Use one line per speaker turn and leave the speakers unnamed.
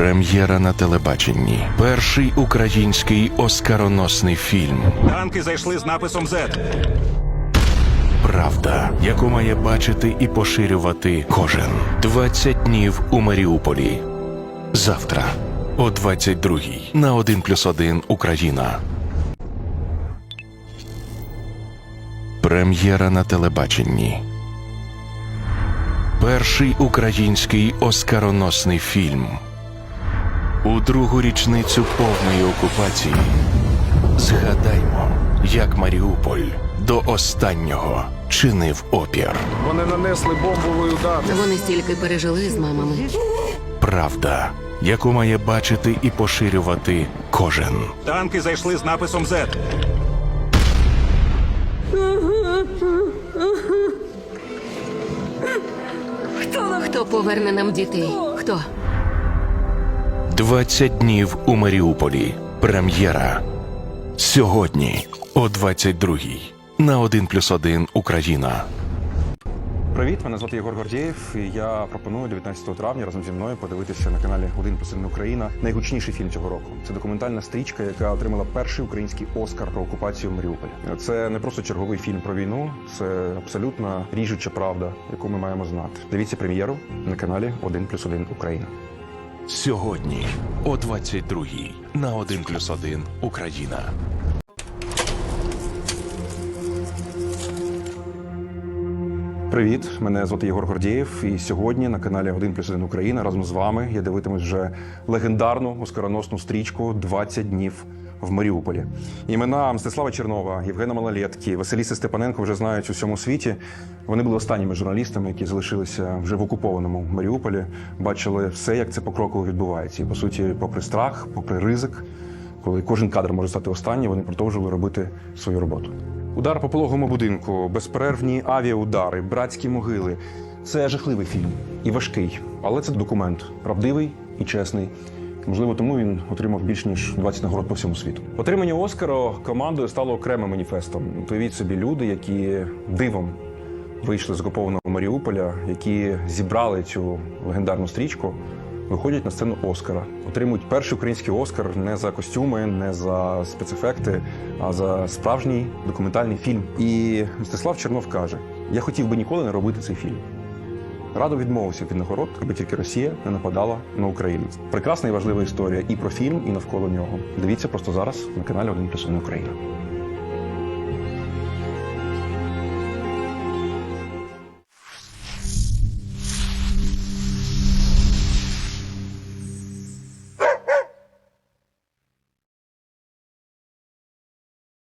Прем'єра на телебаченні. Перший український оскароносний фільм.
Танки зайшли з написом Z.
Правда, яку має бачити і поширювати кожен. 20 днів у Маріуполі. Завтра о 22-й на 1+,1 Україна. Прем'єра на телебаченні. Перший український оскароносний фільм. У другу річницю повної окупації. Згадаймо, як Маріуполь до останнього чинив опір.
Вони нанесли бомбовий удар.
Вони стільки пережили з мамами.
Правда, яку має бачити і поширювати кожен.
Танки зайшли з написом Z.
Хто поверне нам дітей? Хто?
20 днів у Маріуполі. Прем'єра. Сьогодні о 22-й на 1+,1 Україна.
Привіт, мене звати Єгор Гордієв. І я пропоную 19 травня разом зі мною подивитися на каналі «Один плюс Україна найгучніший фільм цього року. Це документальна стрічка, яка отримала перший український Оскар про окупацію Маріуполя. Це не просто черговий фільм про війну, це абсолютно ріжуча правда, яку ми маємо знати. Дивіться прем'єру на каналі «Один плюс один Україна.
Сьогодні о 22-й на 1+,1 Україна.
Привіт, мене звати Єгор Гордієв. І сьогодні на каналі 1 плюс 1 Україна разом з вами я дивитимусь вже легендарну оскароносну стрічку «20 днів в Маріуполі. Імена Мстислава Чернова, Євгена Малолетки, Василіси Степаненко вже знають у всьому світі. Вони були останніми журналістами, які залишилися вже в окупованому Маріуполі, бачили все, як це покроково відбувається. І по суті, попри страх, попри ризик, коли кожен кадр може стати останнім, вони продовжили робити свою роботу. Удар по пологовому будинку, безперервні авіаудари, братські могили. Це жахливий фільм і важкий, але це документ правдивий і чесний. Можливо, тому він отримав більш ніж 20 нагород по всьому світу. Отримання Оскара командою стало окремим маніфестом. Уявіть собі люди, які дивом вийшли з окупованого Маріуполя, які зібрали цю легендарну стрічку, виходять на сцену Оскара, отримують перший український Оскар не за костюми, не за спецефекти, а за справжній документальний фільм. І Мстислав Чернов каже: Я хотів би ніколи не робити цей фільм. Радо відмовився від нагород, аби тільки Росія не нападала на Україну. Прекрасна і важлива історія і про фільм, і навколо нього. Дивіться просто зараз на каналі 1 плюс 1 Україна.